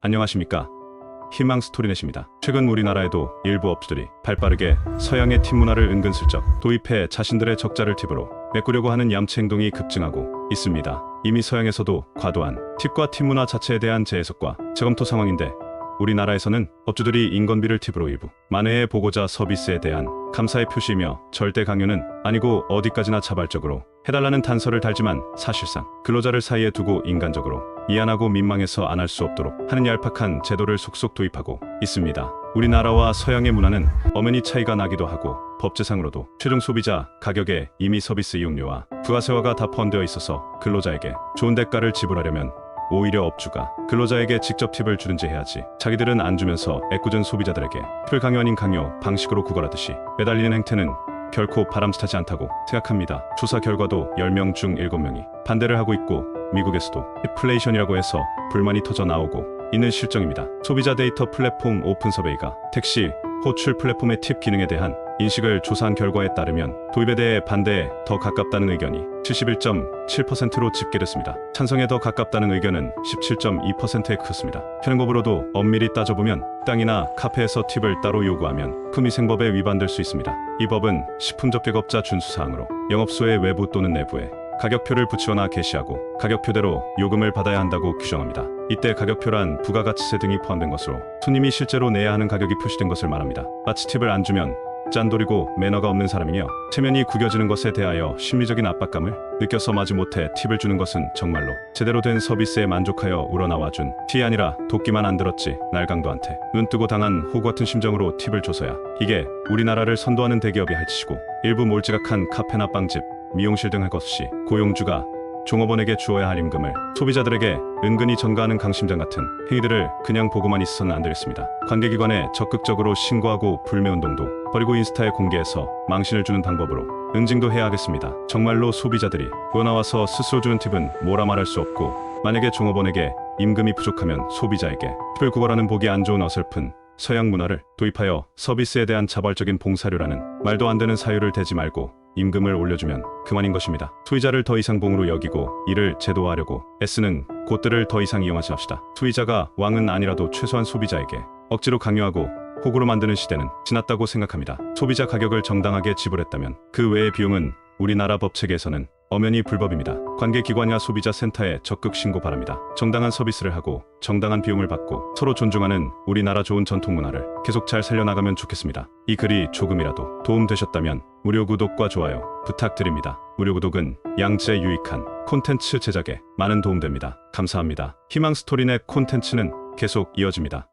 안녕하십니까. 희망 스토리넷입니다. 최근 우리나라에도 일부 업주들이 발빠르게 서양의 팁 문화를 은근슬쩍 도입해 자신들의 적자를 팁으로 메꾸려고 하는 얌체 행동이 급증하고 있습니다. 이미 서양에서도 과도한 팁과 팁 문화 자체에 대한 재해석과 재검토 상황인데 우리나라에서는 업주들이 인건비를 팁으로 일부 만회해 보고자 서비스에 대한 감사의 표시이며 절대 강요는 아니고 어디까지나 자발적으로 해달라는 단서를 달지만 사실상 근로자를 사이에 두고 인간적으로 미안하고 민망해서 안 할 수 없도록 하는 얄팍한 제도를 속속 도입하고 있습니다. 우리나라와 서양의 문화는 엄연히 차이가 나기도 하고 법제상으로도 최종 소비자 가격에 이미 서비스 이용료와 부가세화가 다 포함되어 있어서 근로자에게 좋은 대가를 지불하려면 오히려 업주가 근로자에게 직접 팁을 주든지 해야지 자기들은 안 주면서 애꿎은 소비자들에게 팁을 강요 아닌 강요 방식으로 구걸하듯이 매달리는 행태는 결코 바람직하지 않다고 생각합니다. 조사 결과도 10명 중 7명이 반대를 하고 있고 미국에서도 인플레이션이라고 해서 불만이 터져 나오고 있는 실정입니다. 소비자 데이터 플랫폼 오픈 서베이가 택시, 호출 플랫폼의 팁 기능에 대한 인식을 조사한 결과에 따르면 도입에 대해 반대에 더 가깝다는 의견이 71.7%로 집계됐습니다. 찬성에 더 가깝다는 의견은 17.2%에 컸습니다. 현행법으로도 엄밀히 따져보면 땅이나 카페에서 팁을 따로 요구하면 금위생법에 위반될 수 있습니다. 이 법은 식품접객업자 준수사항으로 영업소의 외부 또는 내부에 가격표를 붙이거나 게시하고 가격표대로 요금을 받아야 한다고 규정합니다. 이때 가격표란 부가가치세 등이 포함된 것으로 손님이 실제로 내야 하는 가격이 표시된 것을 말합니다. 마치 팁을 안 주면 짠돌이고 매너가 없는 사람이며 체면이 구겨지는 것에 대하여 심리적인 압박감을 느껴서 마지 못해 팁을 주는 것은 정말로 제대로 된 서비스에 만족하여 우러나와 준 티 아니라 도끼만 안 들었지 날강도한테 눈 뜨고 당한 호구 같은 심정으로 팁을 줘서야 이게 우리나라를 선도하는 대기업이 할 짓이고 일부 몰지각한 카페나 빵집 미용실 등 할 것 없이 고용주가 종업원에게 주어야 할 임금을 소비자들에게 은근히 전가하는 강심장 같은 행위들을 그냥 보고만 있어서는 안 되겠습니다. 관계기관에 적극적으로 신고하고 불매운동도 버리고 인스타에 공개해서 망신을 주는 방법으로 응징도 해야 하겠습니다. 정말로 소비자들이 나와서 스스로 주는 팁은 뭐라 말할 수 없고 만약에 종업원에게 임금이 부족하면 소비자에게 팁을 구걸하는 보기 안 좋은 어설픈 서양 문화를 도입하여 서비스에 대한 자발적인 봉사료라는 말도 안 되는 사유를 대지 말고 임금을 올려주면 그만인 것입니다. 소비자를 더 이상 봉으로 여기고 이를 제도화하려고 애쓰는 곳들을 더 이상 이용하지 맙시다. 소비자가 왕은 아니라도 최소한 소비자에게 억지로 강요하고 호구로 만드는 시대는 지났다고 생각합니다. 소비자 가격을 정당하게 지불했다면 그 외의 비용은 우리나라 법 체계에서는 엄연히 불법입니다. 관계기관이나 소비자 센터에 적극 신고 바랍니다. 정당한 서비스를 하고 정당한 비용을 받고 서로 존중하는 우리나라 좋은 전통 문화를 계속 잘 살려나가면 좋겠습니다. 이 글이 조금이라도 도움되셨다면 무료 구독과 좋아요 부탁드립니다. 무료 구독은 양질의 유익한 콘텐츠 제작에 많은 도움됩니다. 감사합니다. 희망 스토리넷 콘텐츠는 계속 이어집니다.